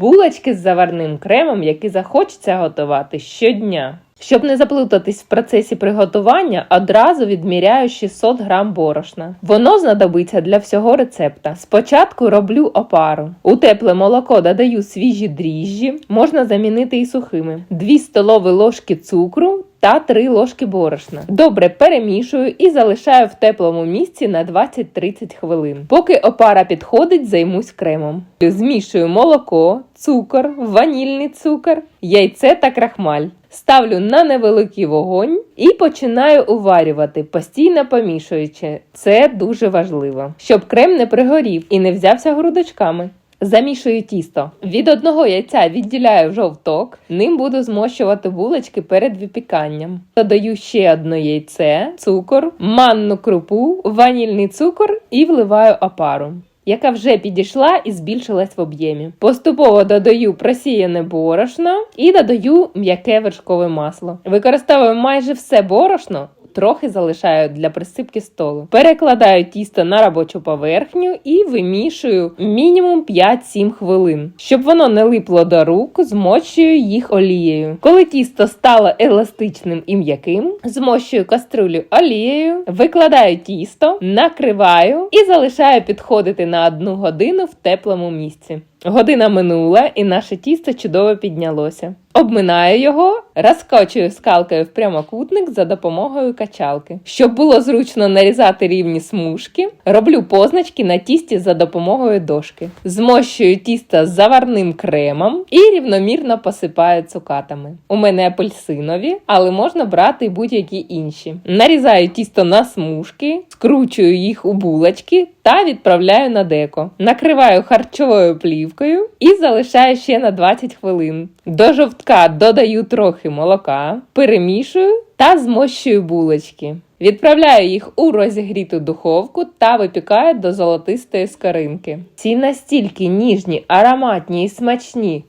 Булочки з заварним кремом, які захочеться готувати щодня. Щоб не заплутатись в процесі приготування, одразу відміряю 600 грам борошна. Воно знадобиться для всього рецепта. Спочатку роблю опару. У тепле молоко додаю свіжі дріжджі, можна замінити і сухими, 2 столові ложки цукру та 3 ложки борошна. Добре перемішую і залишаю в теплому місці на 20-30 хвилин. Поки опара підходить, займусь кремом. Змішую молоко, цукор, ванільний цукор, яйце та крахмаль. Ставлю на невеликий вогонь і починаю уварювати, постійно помішуючи. Це дуже важливо, щоб крем не пригорів і не взявся грудочками. Замішую тісто. Від одного яйця відділяю жовток, ним буду змощувати булочки перед випіканням. Додаю ще одне яйце, цукор, манну крупу, ванільний цукор і вливаю опару. Яка вже підійшла і збільшилась в об'ємі. Поступово додаю просіяне борошно і додаю м'яке вершкове масло. Використовую майже все борошно, трохи залишаю для присипки столу. Перекладаю тісто на робочу поверхню і вимішую мінімум 5-7 хвилин. Щоб воно не липло до рук, змочую їх олією. Коли тісто стало еластичним і м'яким, змощую каструлю олією, викладаю тісто, накриваю і залишаю підходити на одну годину в теплому місці. Година минула, і наше тісто чудово піднялося. Обминаю його, розкочую скалкою в прямокутник за допомогою качалки. Щоб було зручно нарізати рівні смужки, роблю позначки на тісті за допомогою дошки. Змощую тісто з заварним кремом і рівномірно посипаю цукатами. У мене апельсинові, але можна брати будь-які інші. Нарізаю тісто на смужки, скручую їх у булочки та відправляю на деко. Накриваю харчовою плівкою і залишаю ще на 20 хвилин. До жовтка додаю трохи молока, перемішую та змощую булочки. Відправляю їх у розігріту духовку та випікаю до золотистої скоринки. Ці настільки ніжні, ароматні і смачні